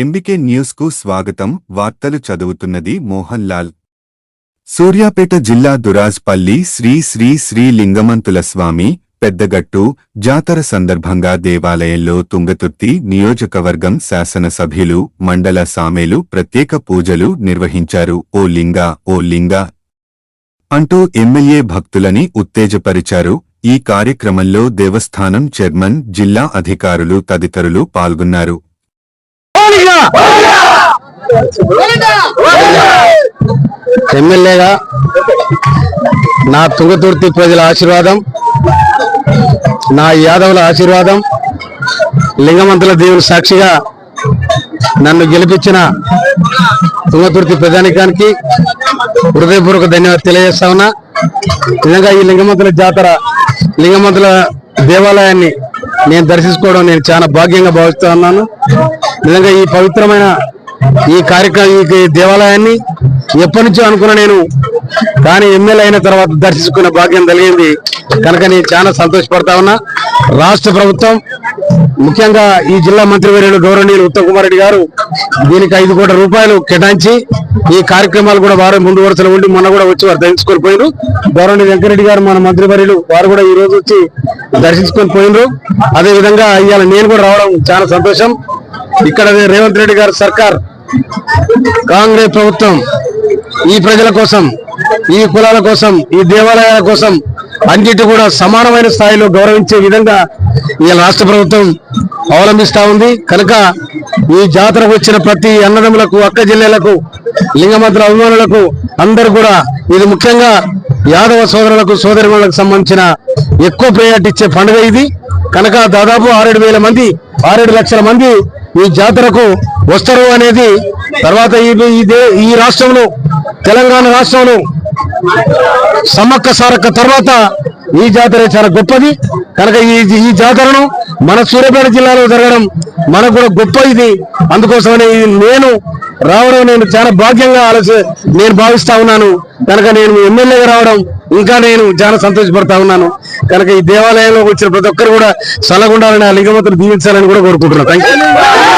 MBK న్యూస్కు స్వాగతం. వార్తలు చదువుతున్నది మోహన్ లాల్ సూర్యాపేట జిల్లా దురాజ్పల్లి శ్రీ శ్రీ శ్రీ లింగమంతుల స్వామి పెద్దగట్టు జాతర సందర్భంగా దేవాలయంలో తుంగతుర్తి నియోజకవర్గం శాసనసభ్యులు మండల సామేలు ప్రత్యేక పూజలు నిర్వహించారు. ఓ లింగ ఓ లింగ అంటూ ఎమ్మెల్యే భక్తులని ఉత్తేజపరిచారు. ఈ కార్యక్రమంలో దేవస్థానం చైర్మన్ జిల్లా అధికారులు తదితరులు పాల్గొన్నారు. ఎమ్మెల్యేగా నా తుంగతుర్తి ప్రజల ఆశీర్వాదం నా యాదవుల ఆశీర్వాదం లింగమంతుల దేవుని సాక్షిగా నన్ను గెలిపించిన తుంగతుర్తి ప్రజానికానికి హృదయపూర్వక ధన్యవాదాలు తెలియజేస్తా ఉన్నా. నిజంగా ఈ లింగమంతుల జాతర లింగమంతుల దేవాలయాన్ని నేను దర్శించుకోవడం నేను చాలా భాగ్యంగా భావిస్తా ఉన్నాను. నిజంగా ఈ పవిత్రమైన ఈ కార్యక్రమం ఈ దేవాలయాన్ని ఎప్పటి నుంచో అనుకున్నా నేను. కానీ ఎమ్మెల్యే అయిన తర్వాత దర్శించుకునే భాగ్యం కలిగింది. కనుక నేను చాలా సంతోషపడతా ఉన్నా. రాష్ట్ర ప్రభుత్వం ముఖ్యంగా ఈ జిల్లా మంత్రివర్యులు గౌరవనీయులు ఉత్తమ్ కుమార్ రెడ్డి గారు దీనికి ఐదు కోట్ల రూపాయలు కేటాయించి ఈ కార్యక్రమాలు కూడా వారు ముందు వరుసలో ఉండి మొన్న కూడా వచ్చి వారు దర్శించుకొని పోయినారు గౌరవనీయ వెంకరెడ్డి గారు మన మంత్రివర్యులు వారు కూడా ఈ రోజు వచ్చి దర్శించుకొని పోయినరు అదే విధంగా ఇవాళ నేను కూడా రావడం చాలా సంతోషం. ఇక్కడ రేవంత్ రెడ్డి గారు సర్కార్ కాంగ్రెస్ ప్రభుత్వం ఈ ప్రజల కోసం ఈ కులాల కోసం ఈ దేవాలయాల కోసం అన్నిటి కూడా సమానమైన స్థాయిలో గౌరవించే విధంగా ఈ రాష్ట్ర ప్రభుత్వం అవలంబిస్తా ఉంది. కనుక ఈ జాతరకు వచ్చిన ప్రతి అన్నదమ్ములకు అక్క జిల్లాలకు లింగమద్ర అభిమానులకు అందరూ కూడా ఇది ముఖ్యంగా యాదవ సోదరులకు సోదరిమణులకు సంబంధించిన ఎక్కువ ప్రయారిటీ ఇచ్చే పండుగ ఇది. కనుక దాదాపు ఆరేడు వేల మంది ఆరేడు లక్షల మంది ఈ జాతరకు వస్తారు అనేది తర్వాత ఈ ఈ రాష్ట్రంలో తెలంగాణ రాష్ట్రంలో సమ్మక్క సారక్క తర్వాత ఈ జాతర చాలా గొప్పది. కనుక ఈ ఈ జాతరను మన సూర్యాపేట జిల్లాలో జరగడం మనకు కూడా గొప్ప ఇది. అందుకోసమని నేను రావడం నేను చాలా భాగ్యంగా ఆలోచి నేను భావిస్తా ఉన్నాను. కనుక నేను ఎమ్మెల్యేగా రావడం ఇంకా నేను చాలా సంతోషపడతా ఉన్నాను. కనుక ఈ దేవాలయంలో వచ్చిన ప్రతి ఒక్కరు కూడా సలగుండాలని ఆ లింగమతులు దీవించాలని కూడా కోరుకుంటున్నాను thank